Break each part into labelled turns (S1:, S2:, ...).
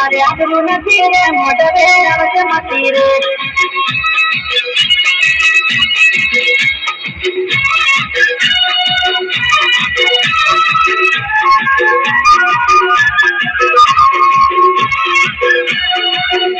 S1: મારે આગલું નથી રે મોઢવે આવશે મતી રે Thank you.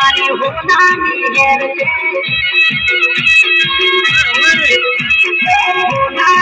S1: আমার হোনা নিজের